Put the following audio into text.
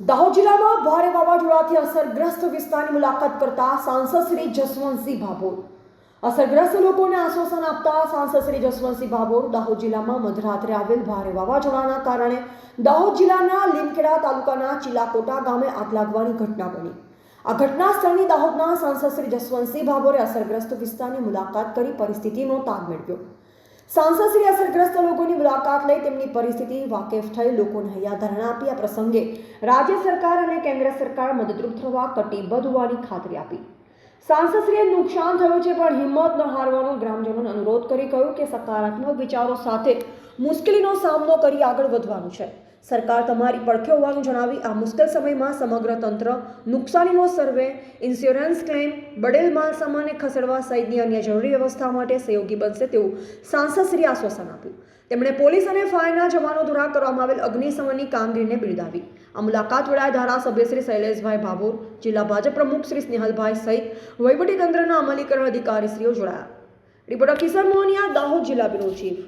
દાહોદ જિલ્લામાં ભારે વાવાઝોડાથી અસરગ્રસ્ત વિસ્તારની મુલાકાત કરતા સાંસદ શ્રી જસવંતસિંહ ભાભોર. અસરગ્રસ્ત લોકોને આશ્વાસન આપતા સાંસદ શ્રી જસવંતસિંહ ભાભોર દાહોદ જિલ્લામાં મધરાત્રે આવેલ ભારે વાવાઝોડાના કારણે દાહોદ જિલ્લાના લીમખેડા તાલુકાના ચિલાકોટા ગામે આગ લાગવાની ઘટના બની. આ ઘટના સ્થળની દાહોદના સાંસદ શ્રી જસવંતસિંહ ભાભોરે અસરગ્રસ્ત વિસ્તારની મુલાકાત કરી પરિસ્થિતિનો તાગ મેળવ્યો. સાંસદ શ્રી અસરગ્રસ્ત લોકોની મુલાકાત લઈ તેમની પરિસ્થિતિ વાકેફ થઈ. લોકોને હૈયાધારણા આપી આ પ્રસંગે રાજ્ય સરકાર અને કેન્દ્ર સરકાર મદદરૂપ થવા કટિબદ્ધ હોવાની ખાતરી આપી. સાંસદશ્રીએ નુકસાન થયું છે પણ હિંમત ન હારવાનો ગ્રામજનોને અનુરોધ કરી કહ્યું કે સકારાત્મક વિચારો સાથે મુશ્કેલીનો સામનો કરી આગળ વધવાનું છે. સરકાર તમારી પડખે હોવાનું જણાવી આ મુશ્કેલ સમયમાં સમગ્ર તંત્ર નુકસાનીનો સર્વે ઇન્સ્યોરન્સ ક્લેમ બડેલ માલ સામાનને ખસેડવા સહિતની અન્ય જરૂરી વ્યવસ્થા માટે સહયોગી બનશે તેવું સાંસદશ્રીએ આશ્વાસન આપ્યું. તેમણે પોલીસ અને ફાયરના જવાનો દ્વારા કરવામાં આવેલ અગ્નિશમનની કામગીરીને બિરદાવી. આ મુલાકાત વેળાએ ધારાસભ્ય શ્રી શૈલેષભાઈ ભાભોર, જિલ્લા ભાજપ પ્રમુખ શ્રી સ્નેહલભાઈ સહિત વહીવટીતંત્રના અમલીકરણ અધિકારીશ્રીઓ જોડાયા. રિપોર્ટર કિશન મોહનિયા, દાહોદ જિલ્લા બ્યુરો ચીફ.